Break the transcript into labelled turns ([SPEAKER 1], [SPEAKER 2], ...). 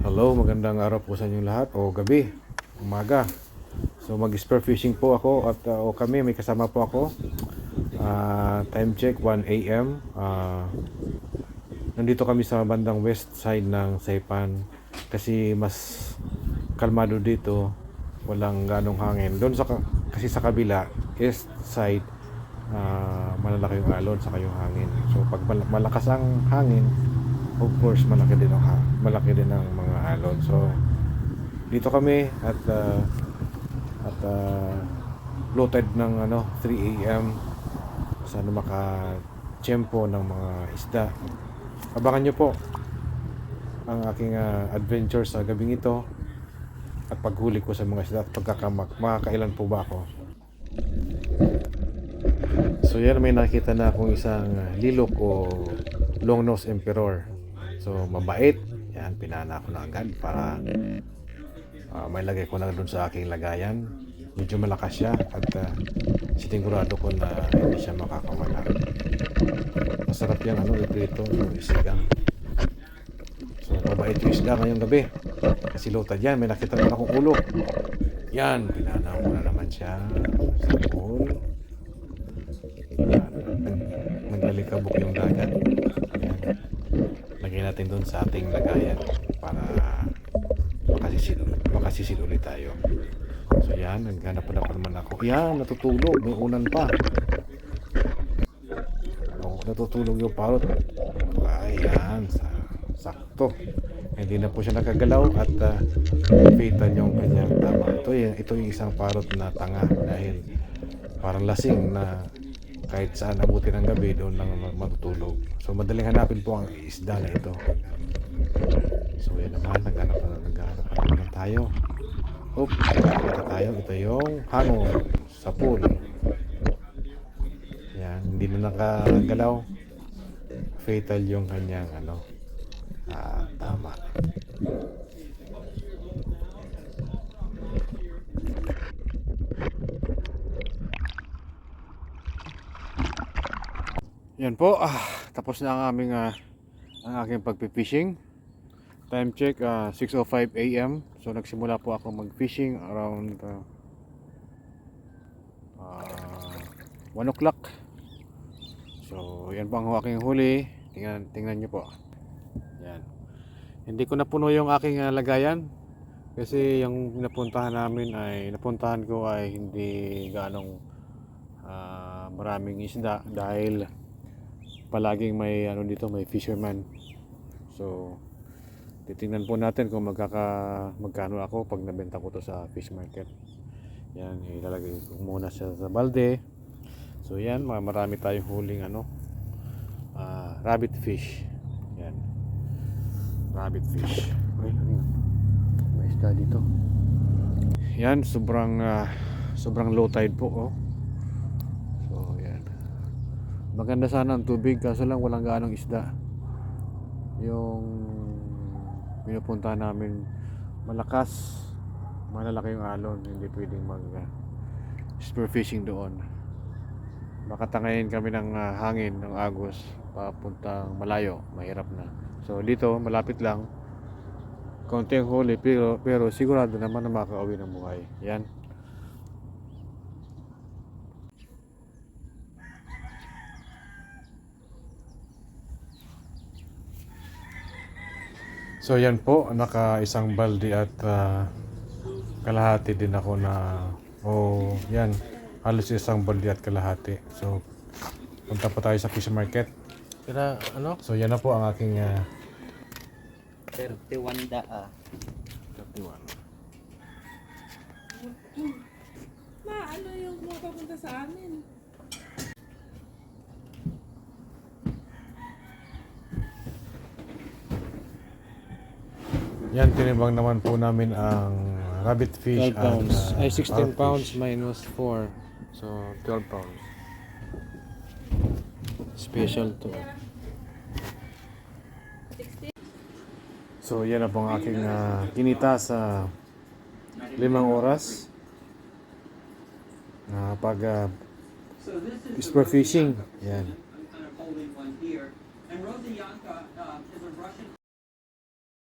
[SPEAKER 1] Hello, magandang araw po sa inyong lahat o gabi, umaga. So mag-spear fishing po ako at uh, o kami may kasama po ako. Ah, time check 1 AM. Ah, nandito kami sa bandang west side ng Saipan kasi mas kalmado dito. Walang ganong hangin. Doon sa ka- kasi sa kabila, east side, ah, malalaki yung alon sa yung hangin. So pag mal- malakas ang hangin, of course malaki din ang malaki din ang mga alon. So dito kami at ah, at uh, low ng ano 3 AM sana maka tiyempo ng mga isda. Abangan nyo po ang aking ah, adventure sa gabing ito at paghuli ko sa mga isda at pagkakamak. Makakailan po ba ako? So yan may nakita na akong isang ah, lilok o long nose emperor. So mabait. Yan pinana ko na agad para ah, may lagay ko na doon sa aking lagayan. Medyo malakas siya at uh, sinigurado ko na hindi siya makakawala. Masarap yan ano, iprito, yung isigang. So mabait yung isda ngayong gabi. Kasi lutad yan, may nakita naman akong ulo. Yan, pinana ko na naman siya sa pool. Nag- Naglalikabok yung dagat. Lagay natin doon sa ating lagayan para makasisid, makasisid ulit tayo. So yan, naghanap pa pa naman ako. Yan, natutulog. May unan pa. Oh, natutulog yung parot. Ayan, sa- sakto. Hindi na po siya nakagalaw at uh, fatal yung kanyang tama. Ito, ito yung isang parot na tanga dahil parang lasing na kahit saan abutin ng gabi doon lang matutulog. So madaling hanapin po ang isda na ito. So yan naman, naghanap na naghanap na tayo. Oop, nakita tayo. Ito yung hangon sa pool. Yan, hindi na nakagalaw. Fatal yung kanyang ano. Ah, tama. Yan po, ah, tapos na ang aming ah, ang aking pagpipishing. Time check ah, 6:05 AM. So nagsimula po ako mag-fishing around ah, ah, 1 o'clock. So yan po ang aking huli. Tingnan tingnan niyo po. Yan. Hindi ko napuno yung aking ah, lagayan kasi yung napuntahan namin ay napuntahan ko ay hindi ganong ah, maraming isda dahil palaging may ano dito may fisherman. So titingnan po natin kung magkaka magkano ako pag nabenta ko to sa fish market. Yan ilalagay ko muna siya sa balde. So yan ma- marami tayong huling ano ah, rabbit fish. Yan. Rabbit fish. Uy, ano may isda dito. Yan sobrang ah, sobrang low tide po oh Maganda sana ang tubig kaso lang walang gaanong isda. Yung pinupunta namin malakas, malalaki yung alon, hindi pwedeng mag uh, spear fishing doon. Makatangayin kami ng ah, hangin ng agos papuntang malayo, mahirap na. So dito malapit lang. Konting huli pero pero sigurado naman na makakauwi ng buhay. Yan. So yan po, naka isang balde at ah, kalahati din ako na oh, yan, halos isang balde at kalahati. So punta pa tayo sa fish market. Kaya ano? So yan na po ang aking ah,
[SPEAKER 2] 31 daa.
[SPEAKER 1] 31.
[SPEAKER 3] Ma, ano yung pupunta sa amin?
[SPEAKER 1] Yan, tinimbang naman po namin ang rabbit fish
[SPEAKER 4] 12 pounds.
[SPEAKER 1] at ah,
[SPEAKER 4] Ay, 16
[SPEAKER 1] parrot
[SPEAKER 4] pounds
[SPEAKER 1] fish.
[SPEAKER 4] minus 4. So, 12 pounds. Special to.
[SPEAKER 1] So yan na po ang aking ah, kinita sa limang oras. na pag
[SPEAKER 5] So this is
[SPEAKER 1] spear fishing. Yan.
[SPEAKER 5] And Rosa Yanka uh, is